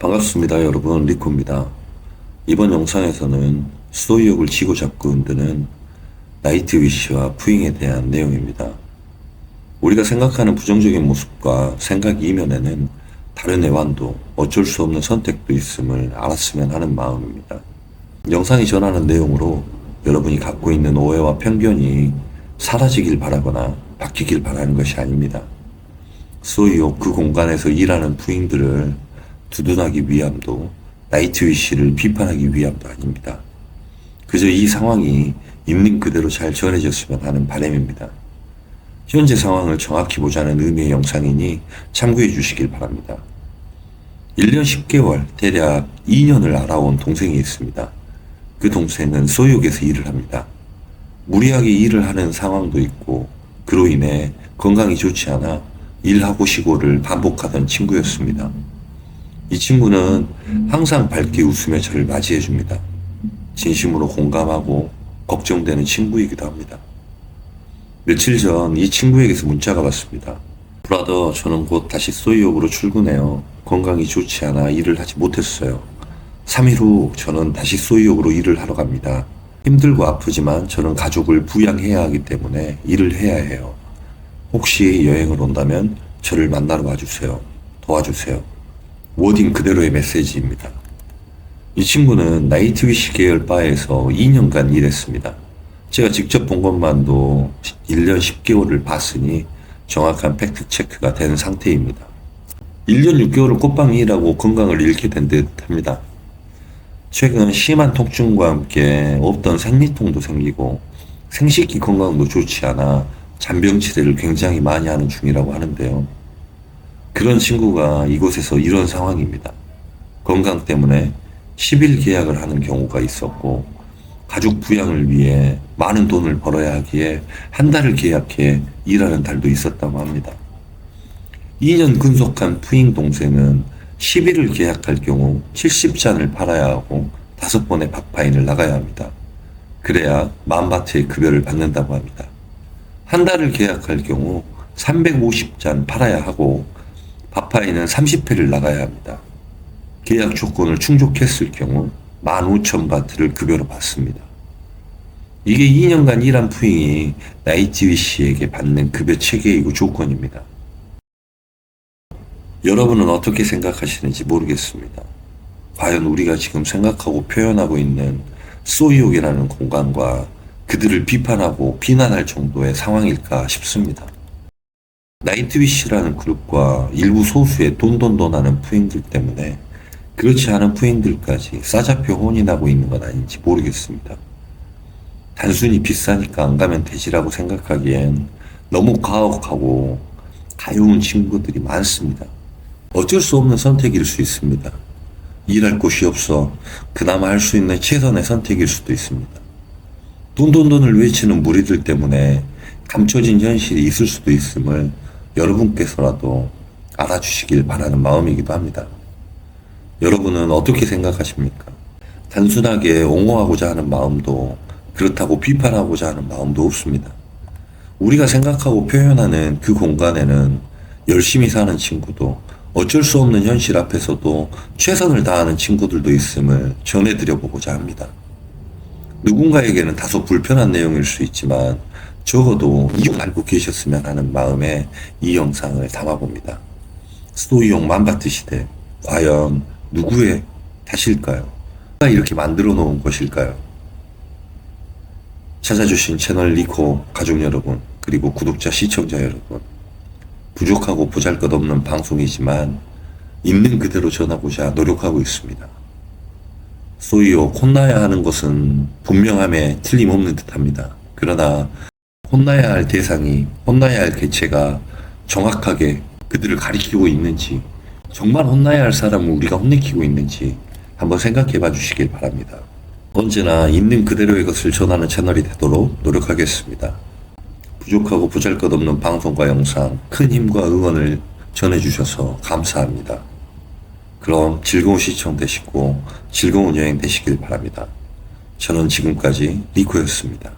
반갑습니다 여러분. 리코입니다. 이번 영상에서는 수도의욕을 쥐고 잡고 흔드는 나이트 위시와 푸잉에 대한 내용입니다. 우리가 생각하는 부정적인 모습과 생각 이면에는 다른 애완도 어쩔 수 없는 선택도 있음을 알았으면 하는 마음입니다. 영상이 전하는 내용으로 여러분이 갖고 있는 오해와 편견이 사라지길 바라거나 바뀌길 바라는 것이 아닙니다. 소이욕 그 공간에서 일하는 부인들을 두둔하기 위함도 나이트위시를 비판하기 위함도 아닙니다. 그저 이 상황이 있는 그대로 잘 전해졌으면 하는 바람입니다. 현재 상황을 정확히 보자는 의미의 영상이니 참고해 주시길 바랍니다. 1년 10개월, 대략 2년을 알아온 동생이 있습니다. 그 동생은 소욕에서 일을 합니다. 무리하게 일을 하는 상황도 있고, 그로 인해 건강이 좋지 않아 일하고 쉬고를 반복하던 친구였습니다. 이 친구는 항상 밝게 웃으며 저를 맞이해 줍니다. 진심으로 공감하고 걱정되는 친구이기도 합니다. 며칠 전 이 친구에게서 문자가 왔습니다. 브라더, 저는 곧 다시 소이옥으로 출근해요. 건강이 좋지 않아 일을 하지 못했어요. 3일 후 저는 다시 소이옥으로 일을 하러 갑니다. 힘들고 아프지만 저는 가족을 부양해야 하기 때문에 일을 해야 해요. 혹시 여행을 온다면 저를 만나러 와주세요. 도와주세요. 워딩 그대로의 메시지입니다. 이 친구는 나이트위시 계열 바에서 2년간 일했습니다. 제가 직접 본 것만도 1년 10개월을 봤으니 정확한 팩트 체크가 된 상태입니다. 1년 6개월을 꽃방이 일하고 건강을 잃게 된 듯 합니다. 최근 심한 통증과 함께 없던 생리통도 생기고 생식기 건강도 좋지 않아 잔병 치레를 굉장히 많이 하는 중이라고 하는데요. 그런 친구가 이곳에서 이런 상황입니다. 건강 때문에 10일 계약을 하는 경우가 있었고, 가족 부양을 위해 많은 돈을 벌어야 하기에 한 달을 계약해 일하는 달도 있었다고 합니다. 2년 근속한 푸잉 동생은 10일을 계약할 경우 70잔을 팔아야 하고 5번의 박파인을 나가야 합니다. 그래야 만바트의 급여를 받는다고 합니다. 한 달을 계약할 경우 350잔 팔아야 하고 바파이는 30회를 나가야 합니다. 계약 조건을 충족했을 경우 15,000바트를 급여로 받습니다. 이게 2년간 일한 푸잉이 나이티위 씨에게 받는 급여 체계이고 조건입니다. 여러분은 어떻게 생각하시는지 모르겠습니다. 과연 우리가 지금 생각하고 표현하고 있는 소이옥이라는 공간과 그들을 비판하고 비난할 정도의 상황일까 싶습니다. 나이트위시라는 그룹과 일부 소수의 돈돈돈 하는 푸인들 때문에 그렇지 않은 푸인들까지 싸잡혀 혼인하고 있는 건 아닌지 모르겠습니다. 단순히 비싸니까 안 가면 되지라고 생각하기엔 너무 가혹하고 가여운 친구들이 많습니다. 어쩔 수 없는 선택일 수 있습니다. 일할 곳이 없어 그나마 할 수 있는 최선의 선택일 수도 있습니다. 돈돈돈을 외치는 무리들 때문에 감춰진 현실이 있을 수도 있음을 여러분께서라도 알아주시길 바라는 마음이기도 합니다. 여러분은 어떻게 생각하십니까? 단순하게 옹호하고자 하는 마음도 그렇다고 비판하고자 하는 마음도 없습니다. 우리가 생각하고 표현하는 그 공간에는 열심히 사는 친구도 어쩔 수 없는 현실 앞에서도 최선을 다하는 친구들도 있음을 전해드려 보고자 합니다. 누군가에게는 다소 불편한 내용일 수 있지만 적어도 이용 알고 계셨으면 하는 마음에 이 영상을 담아봅니다. 수도이용 만바트 시대 과연 누구의 탓일까요? 누가 이렇게 만들어 놓은 것일까요? 찾아주신 채널 리코 가족 여러분 그리고 구독자 시청자 여러분 부족하고 보잘것없는 방송이지만 있는 그대로 전하고자 노력하고 있습니다. 소이요 혼나야 하는 것은 분명함에 틀림없는 듯합니다. 그러나 혼나야 할 대상이 혼나야 할 개체가 정확하게 그들을 가리키고 있는지 정말 혼나야 할 사람을 우리가 혼내키고 있는지 한번 생각해 봐 주시길 바랍니다. 언제나 있는 그대로의 것을 전하는 채널이 되도록 노력하겠습니다. 부족하고 보잘것 없는 방송과 영상 큰 힘과 응원을 전해주셔서 감사합니다. 그럼 즐거운 시청 되시고 즐거운 여행 되시길 바랍니다. 저는 지금까지 리코였습니다.